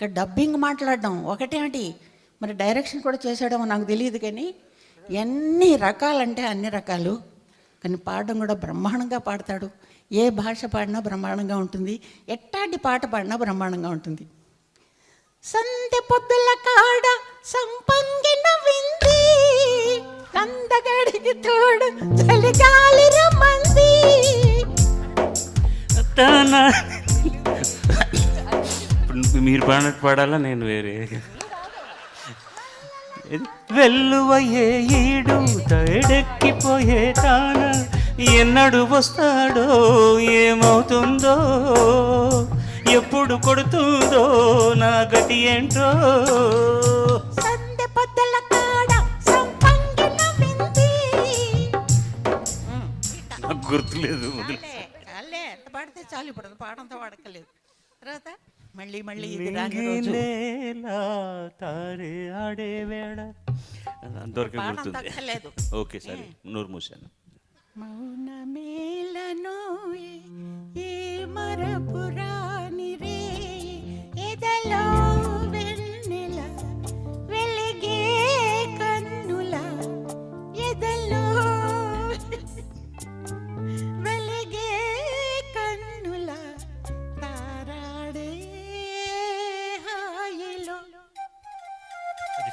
ఇంకా డబ్బింగ్ మాట్లాడడం. ఒకటేమిటి? మరి డైరెక్షన్ కూడా చేసాడో నాకు తెలియదు కానీ ఎన్ని రకాలంటే అన్ని రకాలు. కానీ పాడడం కూడా బ్రహ్మాండంగా పాడతాడు. ఏ భాష పాడినా బ్రహ్మాండంగా ఉంటుంది. ఎట్టాంటి పాట పాడినా బ్రహ్మాండంగా ఉంటుంది. సంధ్య పొద్దుల కాడ సంపంగిన వింది కందగడికి తోడు చలిగాలి రమ్మంది. తన మీరు పాడినట్టు పాడాలా? నేను వేరే. వెల్లువయ్యే ఈడు తైడెక్కిపోయే తాన ఎన్నడు వస్తాడో ఏమవుతుందో ఎప్పుడు కొడుతుందో నా గతి ఏంటో. సందె పొద్దుల కాడ సంపంగిన వింది నాకు గుర్తులేదు. వదిలే. చాలే ఎంత పాడితే చాలు ఇప్పుడు పాడంతో వాడకలేదు తర్వాత? మళ్ళీ మళ్ళీ ఇది రాని రోజు. తారే ఆడే వేళ. అంతవరకే గుర్తుంది. ఓకే సరే. నోరు మూసాను. ఏ మరపురాని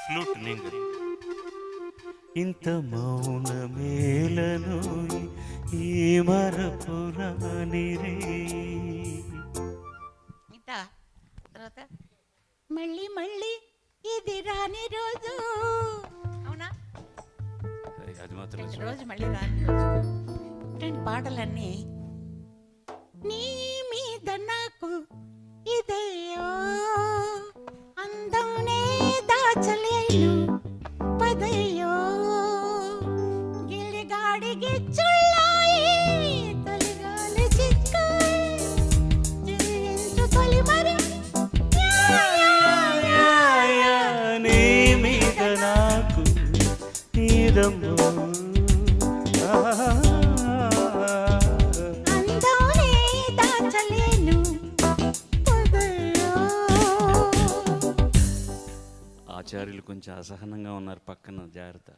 ఫ్లూట్ ఇంత మౌన మేలను ఈ మరపురాని తర్వాత? మళ్ళీ మళ్ళీ ఇది రాని రోజు. అవునా? అది మాత్రం. రోజు మళ్ళీ రాని రోజు. పాటలన్నీ నీ పదయ్యో గిలిగాడికి చుళ్ళాయి తొలిగాలి చిక్కాయి. జీవించు తొలి మరి. నీ మీద నాకు నీదమ్మో అందమే ఆచార్యులు కొంచెం అసహనంగా ఉన్నారు పక్కన జాగ్రత్త.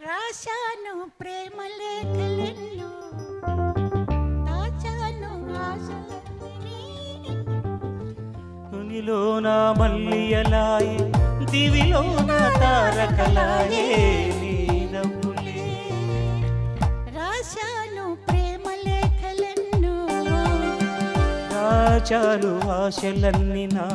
రాశాను ప్రేమ లేఖలెన్నో దాచాను ఆశలన్నీ తునిలోన మల్లియలాయే దివిలోన తారకలాయే నీ నవ్వులే. రాశాను ప్రేమ లేఖలెన్నో. రాచాలు ఆశలన్నీ నా